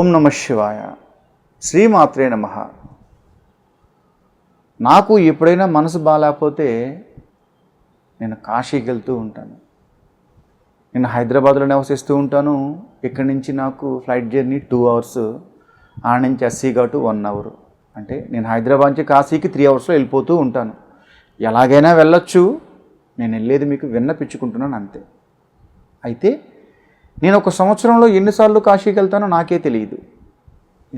ఓం నమ శివాయ. శ్రీమాత్రే నమ. నాకు ఎప్పుడైనా మనసు బాగాలేకపోతే నేను కాశీకి వెళ్తూ ఉంటాను. నేను హైదరాబాద్లో నివసిస్తూ ఉంటాను. ఇక్కడి నుంచి నాకు ఫ్లైట్ జర్నీ టూ అవర్స్ ఆడ నుంచి ఎస్సీ ఘాటు వన్ అవర్. అంటే నేను హైదరాబాద్ నుంచి కాశీకి త్రీ అవర్స్లో వెళ్ళిపోతూ ఉంటాను. ఎలాగైనా వెళ్ళొచ్చు. నేను వెళ్ళేది మీకు విన్నపించుకుంటున్నాను అంతే. అయితే నేను ఒక సంవత్సరంలో ఎన్నిసార్లు కాశీకి వెళ్తానో నాకే తెలియదు.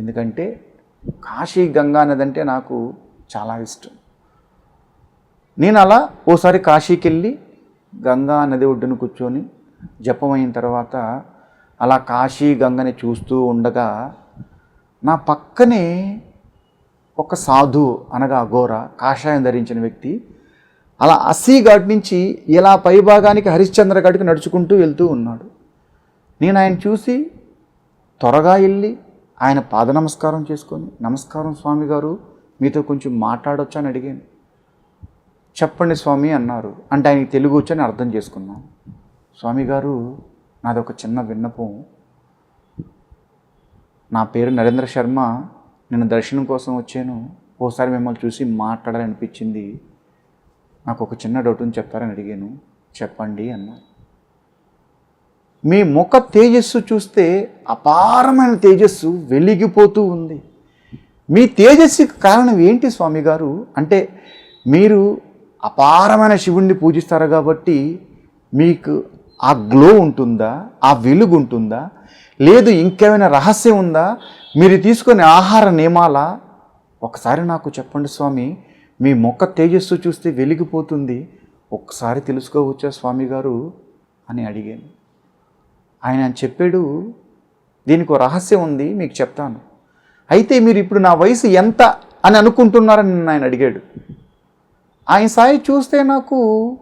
ఎందుకంటే కాశీ గంగా నది అంటే నాకు చాలా ఇష్టం. నేను అలా ఓసారి కాశీకి వెళ్ళి గంగా నది ఒడ్డున కూర్చొని జపం అయిన తర్వాత అలా కాశీ గంగని చూస్తూ ఉండగా నా పక్కనే ఒక సాధు అనగా అఘోర కాషాయం ధరించిన వ్యక్తి అలా అస్సీ ఘాట్ నుంచి ఇలా పైభాగానికి హరిశ్చంద్ర ఘాట్కి నడుచుకుంటూ వెళ్తూ ఉన్నాడు. నేను ఆయన చూసి త్వరగా వెళ్ళి ఆయన పాద నమస్కారం చేసుకొని నమస్కారం స్వామి గారు మీతో కొంచెం మాట్లాడొచ్చా అని అడిగాను. చెప్పండి స్వామి అన్నారు. అంటే ఆయనకి తెలుగు వచ్చని అర్థం చేసుకున్నాను స్వామి గారు నాది ఒక చిన్న విన్నపం. నా పేరు నరేంద్ర శర్మ. నేను దర్శనం కోసం వచ్చాను. ఓసారి మిమ్మల్ని చూసి మాట్లాడాలనిపించింది. నాకు ఒక చిన్న డౌట్ ఉంది చెప్తారని అడిగాను. చెప్పండి అన్నారు. మీ ముఖ తేజస్సు చూస్తే అపారమైన తేజస్సు వెలిగిపోతూ ఉంది. మీ తేజస్సుకి కారణం ఏంటి స్వామి గారు అంటే మీరు అపారమైన శివుణ్ణి పూజిస్తారు కాబట్టి మీకు ఆ గ్లో ఉంటుందా? ఆ వెలుగు ఉంటుందా? లేదు ఇంకేమైనా రహస్యం ఉందా? మీరు తీసుకునే ఆహార నియమాల? ఒకసారి నాకు చెప్పండి స్వామి మీ మొక్క తేజస్సు చూస్తే వెలిగిపోతుంది. ఒక్కసారి తెలుసుకోవచ్చా స్వామి గారు అని అడిగాను. ఆయన చెప్పాడు దీనికి రహస్యం ఉంది మీకు చెప్తాను. అయితే మీరు ఇప్పుడు నా వయసు ఎంత అని అనుకుంటున్నారని నన్ను ఆయన అడిగాడు. ఆయన సాయి చూస్తే నాకు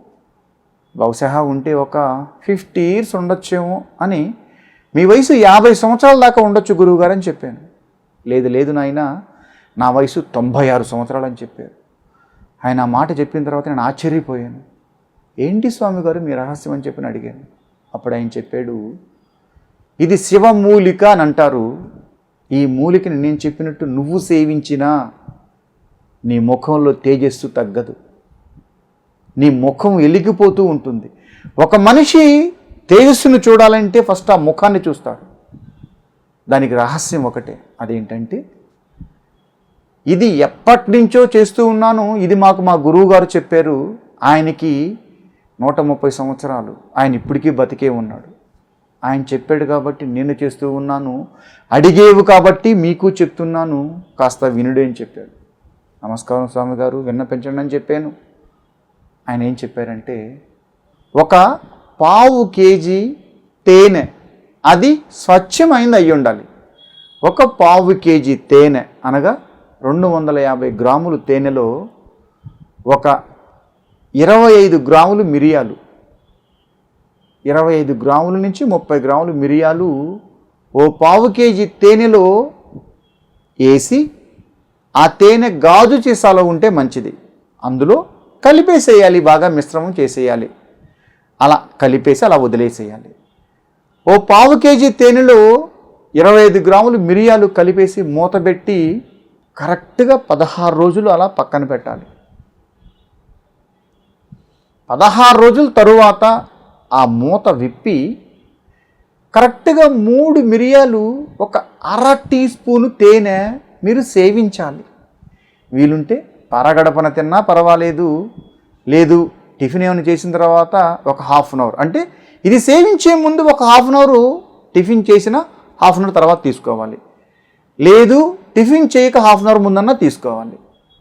బహుశా ఉంటే ఒక ఫిఫ్టీ ఇయర్స్ ఉండొచ్చేమో అని మీ వయసు యాభై సంవత్సరాల దాకా ఉండొచ్చు గురువుగారు అని చెప్పాను. లేదు లేదు నాయన నా వయసు తొంభై ఆరు సంవత్సరాలు అని చెప్పారు. ఆయన ఆ మాట చెప్పిన తర్వాత నేను ఆశ్చర్యపోయాను. ఏంటి స్వామి గారు మీ రహస్యం అని చెప్పి అడిగాను. అప్పుడు ఆయన చెప్పాడు ఇది శివమూలిక అని అంటారు. ఈ మూలికని నేను చెప్పినట్టు నువ్వు సేవించినా నీ ముఖంలో తేజస్సు తగ్గదు. నీ ముఖం వెలిగిపోతూ ఉంటుంది. ఒక మనిషి తేజస్సును చూడాలంటే ఫస్ట్ ఆ ముఖాన్ని చూస్తాడు. దానికి రహస్యం ఒకటే. అదేంటంటే ఇది ఎప్పటి నుంచో చేస్తూ ఉన్నాను. ఇది మాకు మా గురువు గారు చెప్పారు. ఆయనకి నూట ముప్పై సంవత్సరాలు. ఆయన ఇప్పటికీ బతికే ఉన్నాడు. ఆయన చెప్పాడు కాబట్టి నేను చేస్తూ ఉన్నాను. అడిగేవు కాబట్టి మీకు చెప్తున్నాను. కాస్త వినుడు అని చెప్పాడు. నమస్కారం స్వామి గారు విన్నపించండి అని చెప్పాను. ఆయన ఏం చెప్పారంటే ఒక పావు కేజీ తేనె అది స్వచ్ఛమైంది అయి ఉండాలి. ఒక పావు కేజీ తేనె అనగా రెండు వందల యాభై గ్రాములు తేనెలో ఒక ఇరవై ఐదు గ్రాములు మిరియాలు ఇరవై ఐదు గ్రాముల నుంచి ముప్పై గ్రాములు మిరియాలు ఓ పావు కేజీ తేనెలో వేసి ఆ తేనె గాజు సీసాలో ఉంటే మంచిది. అందులో కలిపేసేయాలి బాగా మిశ్రమం చేసేయాలి. అలా కలిపేసి అలా వదిలేసేయాలి. ఓ పావు కేజీ తేనెలో ఇరవై ఐదు గ్రాములు మిరియాలు కలిపేసి మూతబెట్టి కరెక్ట్గా పదహారు రోజులు అలా పక్కన పెట్టాలి. పదహారు రోజుల తరువాత ఆ మూత విప్పి కరెక్ట్గా మూడు మిరియాలు ఒక అర టీ స్పూను తేనె మీరు సేవించాలి. వీలుంటే పరగడపన తిన్నా పర్వాలేదు. లేదు టిఫిన్ ఏమైనా చేసిన తర్వాత ఒక హాఫ్ అన్ అవర్. అంటే ఇది సేవించే ముందు ఒక హాఫ్ అన్ అవర్ టిఫిన్ చేసిన హాఫ్ అన్ అవర్ తర్వాత తీసుకోవాలి. లేదు టిఫిన్ చేయక హాఫ్ అన్ అవర్ ముందన్నా తీసుకోవాలి.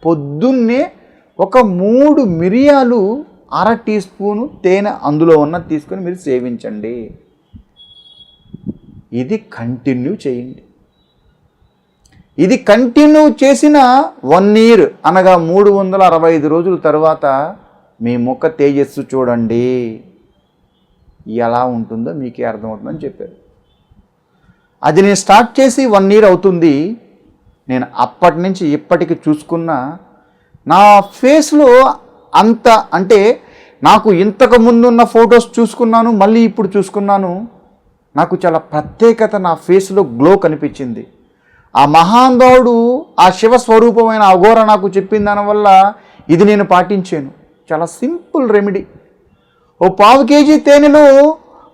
పొద్దున్నే ఒక మూడు మిరియాలు అర టీ స్పూను తేనె అందులో ఉన్న తీసుకొని మీరు సేవించండి. ఇది కంటిన్యూ చేయండి. ఇది కంటిన్యూ చేసిన వన్ ఇయర్ అనగా మూడు వందల అరవై ఐదు రోజుల తర్వాత మీ ముఖ తేజస్సు చూడండి. ఎలా ఉంటుందో మీకే అర్థమవుతుందని చెప్పారు. అది నేను స్టార్ట్ చేసి వన్ ఇయర్ అవుతుంది. నేను అప్పటి నుంచి ఇప్పటికి చూసుకున్న నా ఫేస్లో అంత అంటే నాకు ఇంతకు ముందున్న ఫొటోస్ చూసుకున్నాను మళ్ళీ ఇప్పుడు చూసుకున్నాను. నాకు చాలా ప్రత్యేకత నా ఫేస్లో గ్లో కనిపించింది. ఆ మహానుభావుడు ఆ శివ స్వరూపమైన అఘోర నాకు చెప్పిన దానివల్ల ఇది నేను పాటించాను. చాలా సింపుల్ రెమెడీ. ఓ పావు కేజీ తేనెలో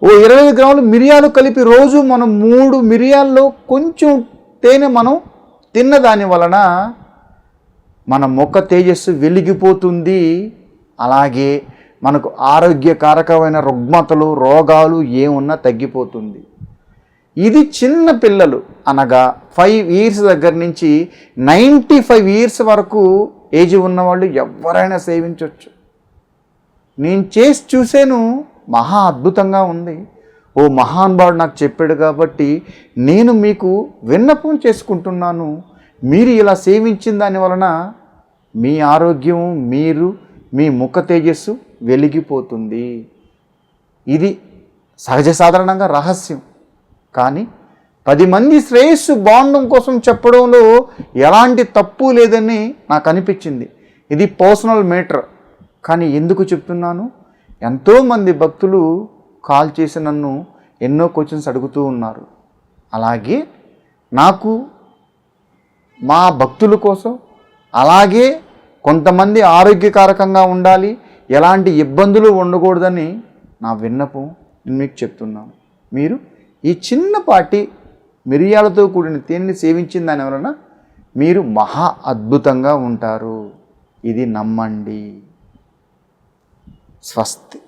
ఓ ఇరవై గ్రాములు మిరియాలు కలిపి రోజు మనం మూడు మిరియాల్లో కొంచెం తేనె మనం తిన్న దాని వలన మన ముఖ తేజస్సు వెలిగిపోతుంది. అలాగే మనకు ఆరోగ్యకారకమైన రుగ్మతలు రోగాలు ఏమున్నా తగ్గిపోతుంది. ఇది చిన్న పిల్లలు అనగా ఫైవ్ ఇయర్స్ దగ్గర నుంచి నైంటీ ఫైవ్ ఇయర్స్ వరకు ఏజ్ ఉన్నవాళ్ళు ఎవరైనా సేవించవచ్చు నేను చేసి చూసాను మహా అద్భుతంగా ఉంది. ఓ మహానుభావుడు నాకు చెప్పాడు కాబట్టి నేను మీకు విన్నపం చేసుకుంటున్నాను. మీరు ఇలా సేవించిన దాని వలన మీ ఆరోగ్యం మీరు మీ ముఖ తేజస్సు వెలిగిపోతుంది. ఇది సహజ సాధారణంగా రహస్యం. కానీ పది మంది శ్రేయస్సు బాగుండడం కోసం చెప్పడంలో ఎలాంటి తప్పు లేదని నాకు అనిపించింది. ఇది పర్సనల్ మేటర్ కానీ ఎందుకు చెప్తున్నాను? ఎంతోమంది భక్తులు కాల్ చేసి నన్ను ఎన్నో క్వశ్చన్స్ అడుగుతూ ఉన్నారు. అలాగే నాకు మా భక్తుల కోసం అలాగే కొంతమంది ఆరోగ్యకారకంగా ఉండాలి ఎలాంటి ఇబ్బందులు ఉండకూడదని నా విన్నపం నేను మీకు చెప్తున్నాను. మీరు ఈ చిన్నపాటి మిరియాలతో కూడిన తేనెని సేవించిన దాని వలన మీరు మహా అద్భుతంగా ఉంటారు. ఇది నమ్మండి. స్వస్తి.